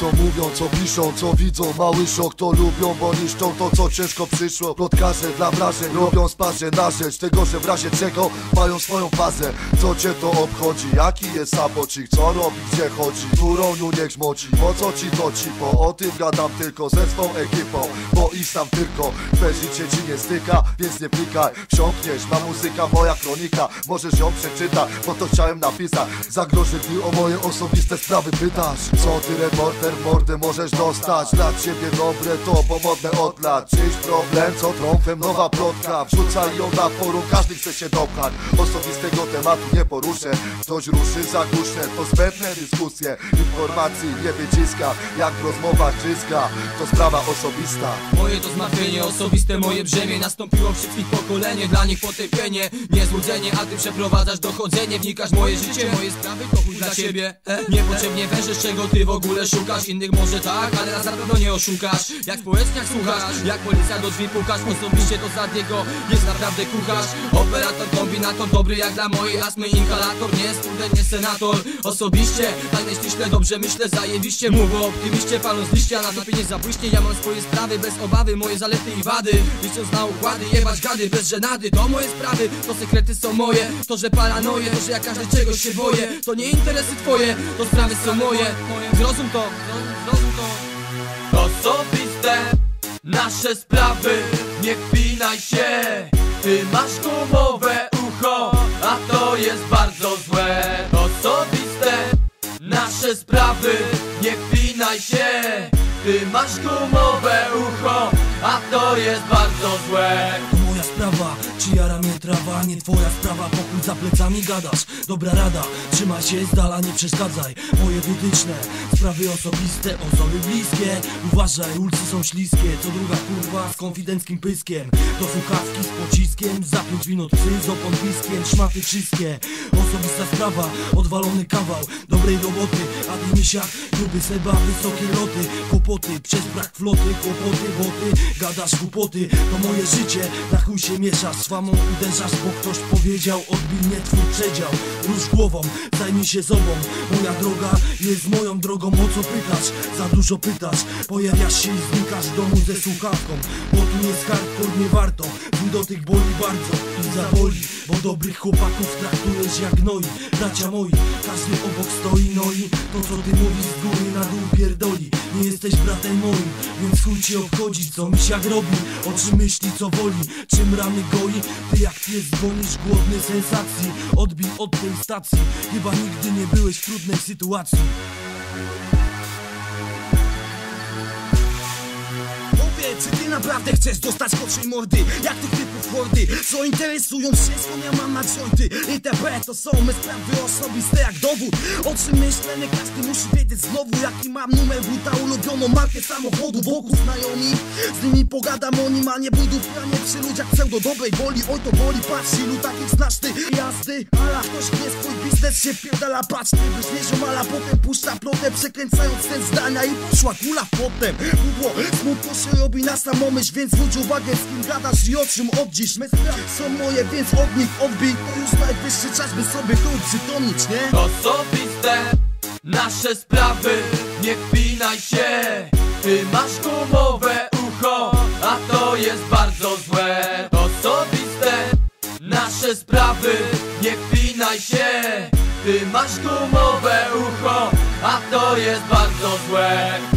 Co mówią, co piszą, co widzą Mały szok to lubią, bo niszczą to co ciężko przyszło. Plotkarze dla wrażeń robią sparze na rzecz Tego, że w razie czego mają swoją bazę Co cię to obchodzi, jaki jest sapocik Co robi, gdzie chodzi, którą niu niech żmoci Po co ci to ci, bo o tym gadam tylko ze swą ekipą i sam tylko, twe życie ci nie styka Więc nie plikaj, wsiąkniesz, ma muzyka moja kronika. Możesz ją przeczytać, bo to chciałem napisać. Zagroży gdy o moje osobiste sprawy. Pytasz Co ty reporter w mordę możesz dostać? Dla ciebie dobre to, bo modne od lat. Czyś problem, co trąfem nowa plotka. Wrzucaj ją na forum, każdy chce się dopchać. Osobistego tematu nie poruszę. Ktoś ruszy, zagłuszę, to zbędne dyskusje. Informacji nie wyciska, jak rozmowa czyska. To sprawa osobista Moje to zmartwienie osobiste, moje brzemię. Nastąpiło wszystkich pokolenie, dla nich potępienie. Nie złudzenie, a ty przeprowadzasz dochodzenie. Wnikasz moje życie, moje sprawy to chuj dla ciebie e? Niepotrzebnie wężysz, czego ty w ogóle szukasz. Innych może tak, ale nas na pewno nie oszukasz. Jak społeczniak słuchasz, jak policja do drzwi pukasz Osobiście to Zadiego jest naprawdę kucharz. Operator, kombinator, dobry jak dla mojej astmy Inhalator, nie student, nie senator. Osobiście, nie ściśle, dobrze myślę Zajebiście. Mów o optymiście, paląc liścia Na topie nie zabłyśnie, ja mam swoje sprawy Bez obawy, moje zalety i wady. Licząc na układy, jebać gady Bez żenady, to moje sprawy To sekrety są moje, to że paranoje To że ja każdy czegoś się boję. To nie interesy twoje, to sprawy są moje. Zrozum to, zrozum to. Osobiste Nasze sprawy, nie wpinaj się. Ty masz gumowe ucho, a to jest bardzo złe. Osobiste Nasze sprawy, nie wpinaj się Ty masz gumowe ucho, a to jest bardzo złe. Moja sprawa, czy jara mnie trawa Nie twoja sprawa, pokój za plecami gadasz. Dobra rada, trzymaj się z dala, nie przeszkadzaj. Moje wytyczne, sprawy osobiste, osoby bliskie. Uważaj, ulice są śliskie. Co druga kurwa z konfidenckim pyskiem. Do słuchawki z pociskiem. Za pięć minut psy z opon Szmaty wszystkie. Osobista sprawa, odwalony kawał Dobrej roboty, a ty misiak Gruby seba, wysokie loty. Kłopoty, przez brak floty Kłopoty, boty, gadasz głupoty. To moje życie, na chuj się mieszasz. Swamą uderzasz, bo ktoś powiedział Odbij mnie twój przedział. Rusz głową, zajmij się sobą. Moja droga jest moją drogą O co pytasz? Za dużo pytasz Pojawiasz się i znikasz w domu ze słuchawką. Bo tu jest hardcore, nie warto. Twój dotyk boli bardzo i zaboli Bo dobrych chłopaków traktujesz jak gnoi. Bracia moi, każdy obok stoi No i to co ty mówisz z góry na dół pierdoli. Nie jesteś bratem moim, więc chuj cię obchodzi Co misiak robi, o czym myśli, co woli Czym ramy goi, ty jak pies dzwonisz Głodny sensacji, odbij od tej stacji. Chyba nigdy nie byłeś w trudnej sytuacji naprawdę chcesz dostać koczej mordy? Jak tych typów hordy, co interesują się? Skąd ja mam na jointy ITB to są me sprawy osobiste jak dowód. O czym myślę, nie każdy musi wiedzieć znowu Jaki mam numer buta, ulubioną markę samochodu Wokół znajomi, z nimi pogadam o nim A nie budów. Planie przy ludziach pseudo dobrej woli. Oj to boli, patrz ilu takich znasz ty. Jazdy, ala ktoś nie swój biznes się pierdala Patrz ty byś nie ziomala, potem puszcza plotę Przekręcając ten zdania. I poszła kula potem. Pudło, smutno się robi na samą myśl Więc zwróć uwagę z kim gadasz i o czym oddzisz Me są moje, więc od nich odbij. To już najwyższy czas, by sobie tu przytomnieć, nie? Osobiste Nasze sprawy Nie wpinaj się. Ty masz gumowe ucho A to jest bardzo złe. Osobiste Nasze sprawy Nie wpinaj się. Ty masz gumowe ucho A to jest bardzo złe